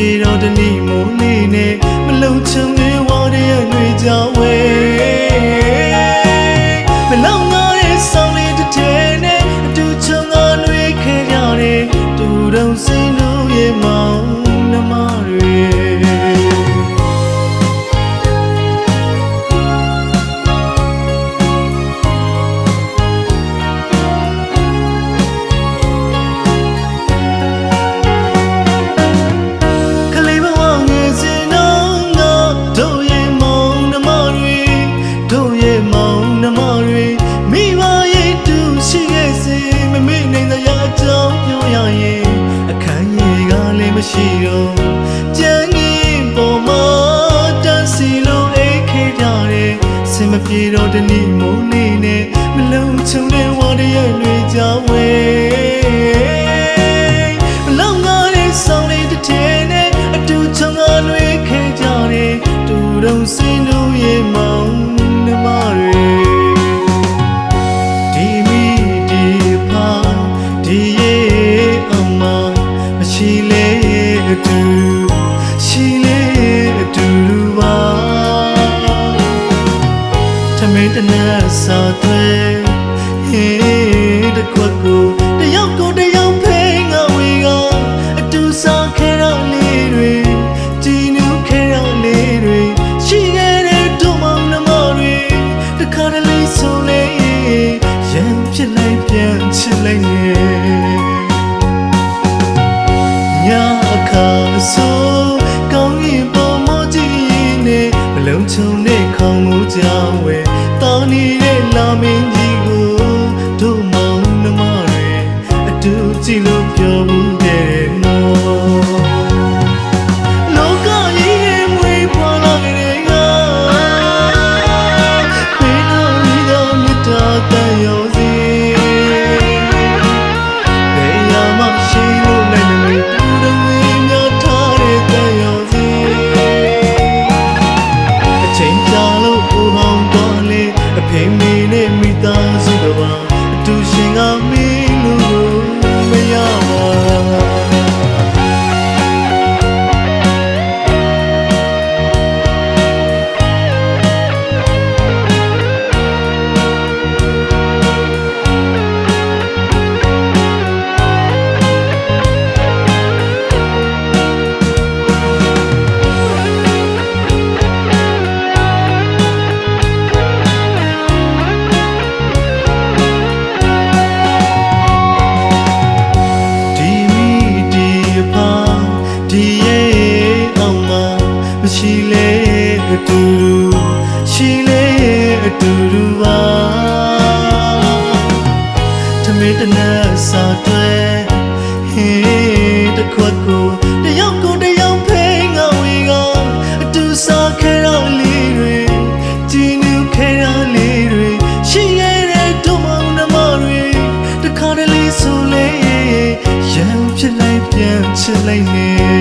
ပြေတော့တနည်းမိုးလေးနဲ့မလုံချုံနေဝါတဲ့ຫນွေကြောင်ဝဲ နည်းမိုးနေနဲ့မလုံးချုံတဲ့ဝါရရဲ့တွေကြောင်းဝဲမလုံငါတဲ့ဆောင်းလေးတစ်ထည်နဲ့အတူချောင်းကားတွေခဲကြတယ်တူတုံစင်းတို့ရဲ့မော စာတွေဟေးတကွက်ကိုတယောက်ကိုတယောက်ဖိငါဝေကအတူစားခဲရလေးတွေကြည်နူးခဲရလေးတွေရှိခဲ့တဲ့တို့မောင်နှမတွေတခါတလေဆိုလေရံဖြစ်လိုက်ပြန်ချစ်လိုက်နေညအခါဆိုကောင်းရင်ပေါ်မကြည့်ရင်နဲ့မလုံးချုံတဲ့ခေါင်းကိုကြောင်ဝဲ တောင်းနေတဲ့လာမင်းကြီး သားစုတော်ပါအတူရှင်ကမ တူတူရှိလေအတူတူပါတမေတနာစာတွေဟေးတခွက်ကိုတယောက်ကိုတယောက်ဖိငါဝေကအတူစားခဲရလေးတွေကြည်နူးခဲရလေးတွေရှိခဲ့တဲ့တို့မောင်နှမတွေတခါတလေဆိုလေရံဖြစ်လိုက်ပြန်ချစ်လိုက်နေ